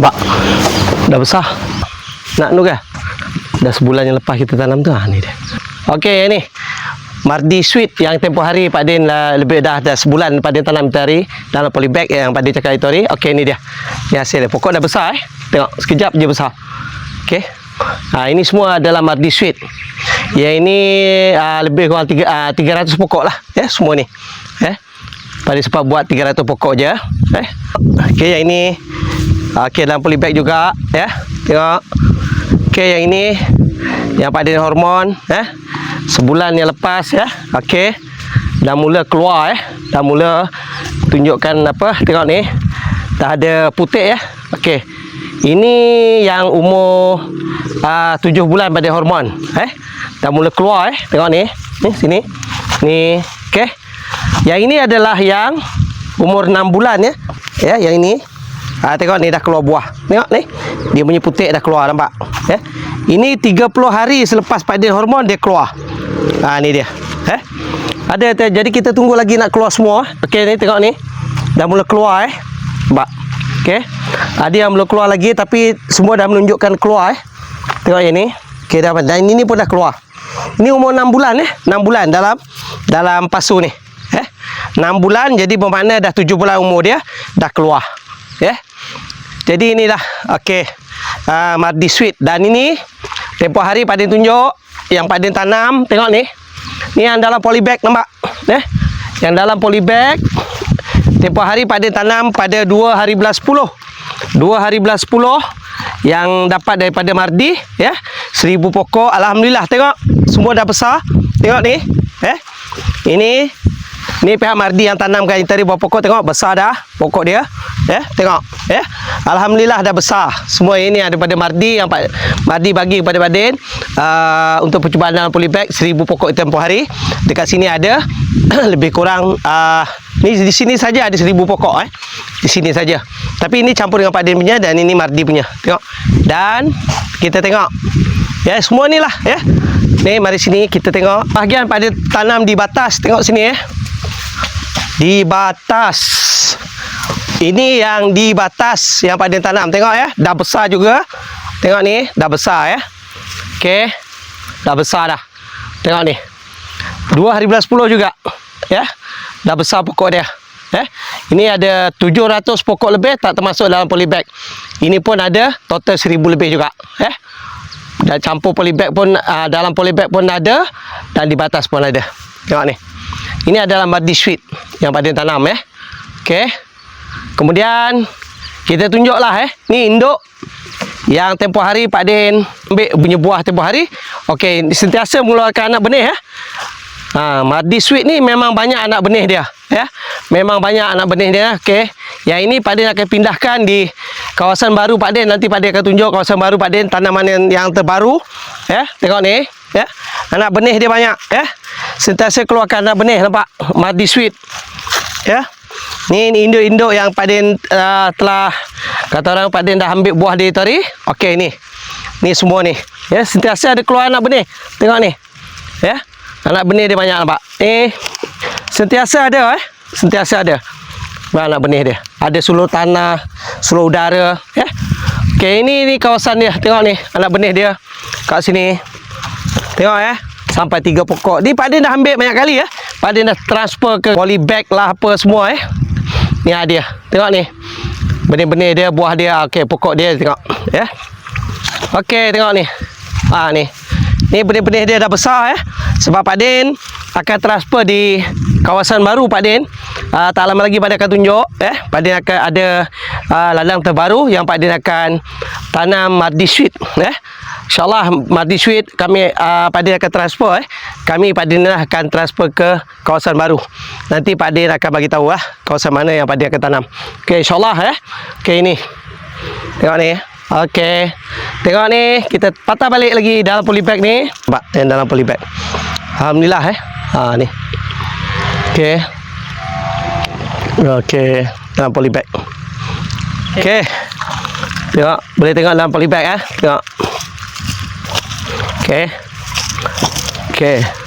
Bak, dah besar. Nak nu ke? Dah sebulan yang lepas kita tanam tu. Ha, ni dia. Okey, yang ni. Mardi sweet yang tempoh hari Pak Din lah, lebih dah dah sebulan Pak Din tanam hari dalam polybag yang Pak Din cakap itu hari. Okey, ni dia. Ni hasil dia. Pokok dah besar eh. Tengok, sekejap je besar. Okey. Ha, ini semua adalah Mardi sweet. Yang ini uh, lebih kurang tiga, uh, 300 pokok lah. Ya, semua ni. Eh. Pak Din sempat buat 300 pokok je. Eh. Okey, yang ini Okey dalam polybag juga ya. Tengok. Okey yang ini yang Pak Din hormon ya. Sebulan yang lepas ya. Okey. Dah mula keluar eh. Dah mula tunjukkan apa? Tengok ni. Dah ada putih ya. Okey. Ini yang umur uh, 7 bulan pada hormon eh. Dah mula keluar eh. Tengok ni. Ni sini. Ni okey. Yang ini adalah yang umur 6 bulan ya. Ya, yang ini Ha, tengok ni dah keluar buah. Tengok ni. Dia punya putih dah keluar nampak. Ya. Ini 30 hari selepas pada hormon dia keluar. Ha ni dia. Eh. Ada jadi kita tunggu lagi nak keluar semua. Okey ni tengok ni. Dah mula keluar eh. Nampak. Okey. Ada yang belum keluar lagi tapi semua dah menunjukkan keluar eh. Tengok yang ni. Okey dah dan ini pun dah keluar. Ini umur 6 bulan eh. 6 bulan dalam dalam pasu ni. Eh. 6 bulan jadi bermakna dah 7 bulan umur dia dah keluar. Ya. Jadi inilah okey. Uh, Mardi sweet dan ini tempoh hari Pak Din tunjuk yang Pak Din tanam tengok ni. Ni yang dalam polybag nampak? Eh? Yang dalam polybag tempoh hari Pak Din tanam pada 2 hari belas 10. 2 hari belas 10 yang dapat daripada Mardi ya. 1000 pokok alhamdulillah tengok semua dah besar. Tengok ni. Eh? Ini Ni pihak Mardi yang tanamkan tadi buah pokok tengok besar dah pokok dia. Ya, tengok. Ya. Alhamdulillah dah besar. Semua ini daripada Mardi yang Pak Mardi bagi kepada Badin uh, untuk percubaan dalam polybag 1000 pokok tempoh hari. Dekat sini ada lebih kurang uh, ni di sini saja ada 1000 pokok eh. Di sini saja. Tapi ini campur dengan Pak Din punya dan ini Mardi punya. Tengok. Dan kita tengok. Ya, semua ni lah ya. Ni mari sini kita tengok bahagian pada tanam di batas. Tengok sini eh di batas. Ini yang di batas yang pada tanam. Tengok ya, dah besar juga. Tengok ni, dah besar ya. Okey. Dah besar dah. Tengok ni. Dua hari belas puluh juga. Ya. Dah besar pokok dia. Eh, ini ada 700 pokok lebih tak termasuk dalam polybag. Ini pun ada total 1000 lebih juga, eh. Dan campur polybag pun uh, dalam polybag pun ada dan di batas pun ada. Tengok ni. Ini adalah madi sweet yang Pak Din tanam eh. Okey. Kemudian kita tunjuklah eh. Ni induk yang tempoh hari Pak Din ambil punya buah tempoh hari. Okey, sentiasa mengeluarkan anak benih eh. Ha, madi sweet ni memang banyak anak benih dia, ya. Memang banyak anak benih dia, okey. Yang ini Pak Din akan pindahkan di kawasan baru Pak Din. Nanti Pak Din akan tunjuk kawasan baru Pak Din tanaman yang, yang terbaru, ya. Tengok ni, ya. Anak benih dia banyak, ya. Sentiasa keluarkan anak benih, nampak? Madi sweet. Ya. Ni induk-induk yang Pak Din uh, telah kata orang Pak Din dah ambil buah dia tadi. Okey ni. Ni semua ni. Ya, sentiasa ada keluar anak benih. Tengok ni. Ya. Anak benih dia banyak nampak. Eh sentiasa ada eh. Sentiasa ada. Anak benih dia. Ada suluh tanah, suluh udara, ya. Okey, ini ni kawasan dia. Tengok ni anak benih dia kat sini. Tengok eh. Sampai tiga pokok. Ni Pak Din dah ambil banyak kali ya. Din dah transfer ke polybag lah apa semua eh. Ni ada dia. Tengok ni. Benih-benih dia, buah dia. Okey, pokok dia tengok. Ya. Okey, tengok ni. Ha ni. Ni benih-benih dia dah besar eh. Sebab Pak Din akan transfer di kawasan baru Pak Din. Uh, tak lama lagi Pak Din akan tunjuk eh. Pak Din akan ada uh, ladang terbaru yang Pak Din akan tanam Mardi Sweet eh. InsyaAllah Mardi Sweet kami uh, Pak Din akan transfer eh. Kami Pak Din lah akan transfer ke kawasan baru. Nanti Pak Din akan bagi tahu lah kawasan mana yang Pak Din akan tanam. Okey insyaAllah eh. Okey ini. Tengok ni. Okey. Tengok ni, kita patah balik lagi dalam polybag ni. Nampak yang dalam polybag. Alhamdulillah eh. Ha ni. Okey. Okey, dalam polybag. Okey. Tengok, boleh tengok dalam polybag eh. Tengok. Okey. Okey.